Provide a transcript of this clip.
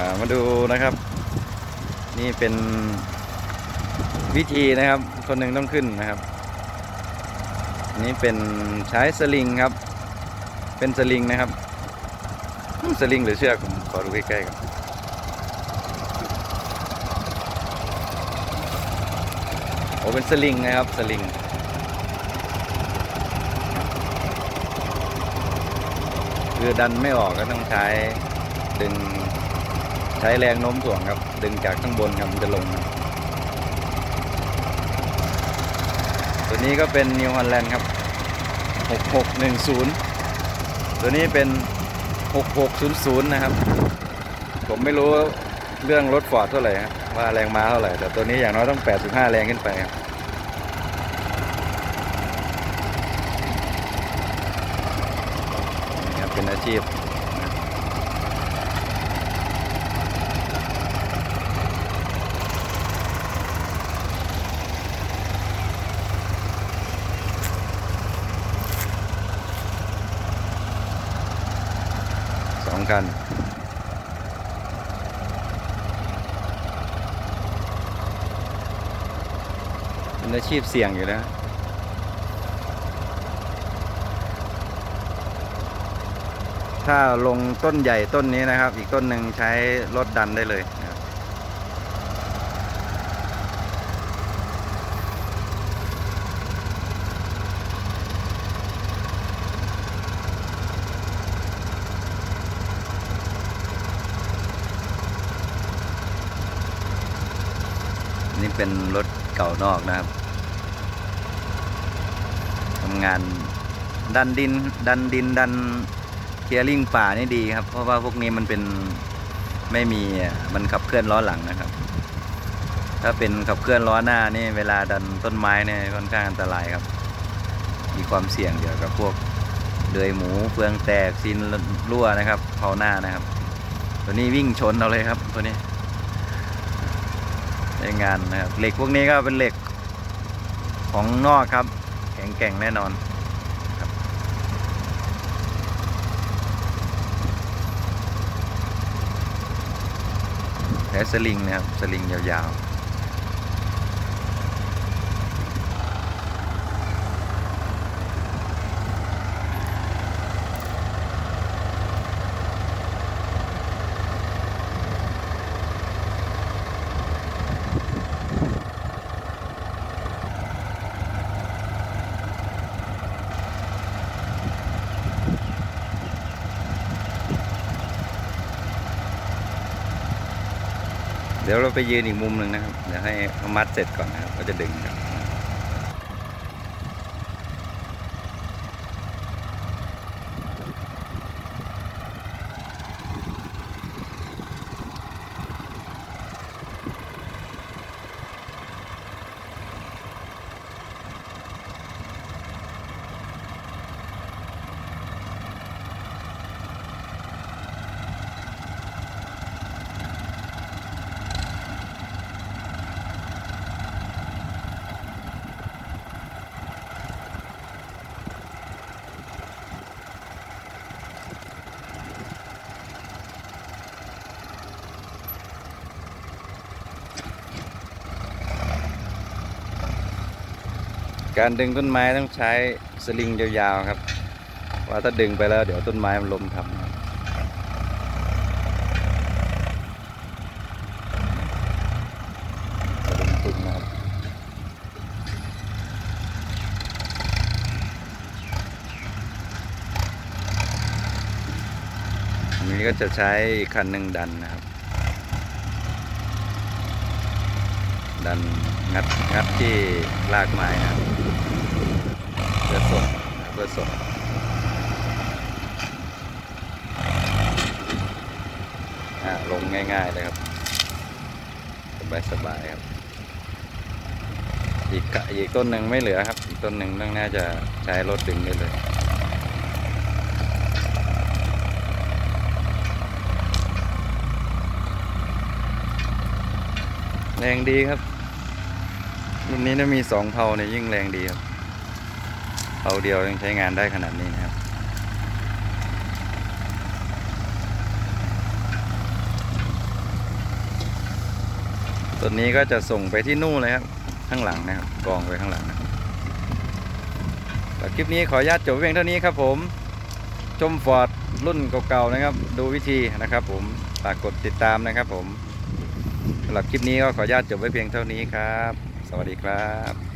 ามาดูนะครับ นี่เป็นวิธีนะครับ คนหนึ่งต้องขึ้นนะครับ นี่เป็นใช้สลิงครับ เป็นสลิงนะครับ สลิงหรือเชือกผมขอดูใกล้ๆกันโอ้เป็นสลิงนะครับสลิงคือดันไม่ออกก็ต้องใช้ดึง ช้แรงโน้มถ่วงครับ ดึงจากข้างบนครับมันจะลงครับตัวนี้ก็เป็นนิวฮอลแลนด์ครับ 6610 ตัวนี้เป็น 6600 นะครับ ผมไม่รู้เรื่องรถฟอร์ดเท่าไหร่ครับว่าแรงม้าเท่าไหร่ แต่ตัวนี้อย่างน้อยต้อง 85 แรงขึ้นไปครับนี่ครับเป็นอาชีพ กัน เป็นอาชีพเสี่ยงอยู่แล้วถ้าลงต้นใหญ่ต้นนี้นะครับ อีกต้นหนึ่งใช้รถดันได้เลย นี่เป็นรถเก่านอกนะครับทำงานดันดิน ดันดินดันเทียริ่งป่านี่ดีครับ เพราะว่าพวกนี้มันเป็นไม่มีมันขับเคลื่อนล้อหลังนะครับ ถ้าเป็นขับเคลื่อนล้อหน้านี่เวลาดันต้นไม้เนี่ยค่อนข้างอันตรายครับ มีความเสี่ยงเกี่ยวกับพวกเดือยหมูเฟืองแตกซินรั่วนะครับเผาหน้านะครับ ตัวนี้วิ่งชนเอาเลยครับตัวนี้ ในงานนะครับเหล็กพวกนี้ก็เป็นเหล็กของนอกครับ แข็งแกร่งแน่นอนแล้สลิงนะครับสลิงยาวๆ เดี๋ยวเราไปยืนอีกมุมหนึ่งนะครับ เดี๋ยวให้เขามัดเสร็จก่อนนะครับก็จะดึงครับ การดึงต้นไม้ต้องใช้สลิงยาวๆครับ ว่าถ้าดึงไปแล้วเดี๋ยวต้นไม้มันล้มทับนะครับสลิงตึงนะครับอันนี้ก็จะใช้คันหนึ่งดันนะครับ ดันงัดงัดที่รากไม้นะครับ เพื่อส่งเพื่อส่งอ่าลงง่ายๆเลยครับสบายสบายๆครับ อีกอีกต้นหนึ่งไม่เหลือครับ อีกต้นหนึ่งต้องน่าจะใช้รถดึงได้เลยแรงดีครับรุ่นนี้ถ้ามีสองเพาเนี่ยยิ่งแรงดีครับ เพาเดียวยังใช้งานได้ขนาดนี้นะครับ ตัวนี้ก็จะส่งไปที่นู่นเลยครับ ข้างหลังนะครับกองไปข้างหลังนะครับแต่คลิปนี้ขออนุญาตจบเพียงเท่านี้ครับผมชมฟอร์ดรุ่นเก่าๆนะครับ ดูวิธีนะครับ ผมฝากกดติดตามนะครับผมสำหรับคลิปนี้ก็ขออนุญาตจบไว้เพียงเท่านี้ครับ สวัสดีครับ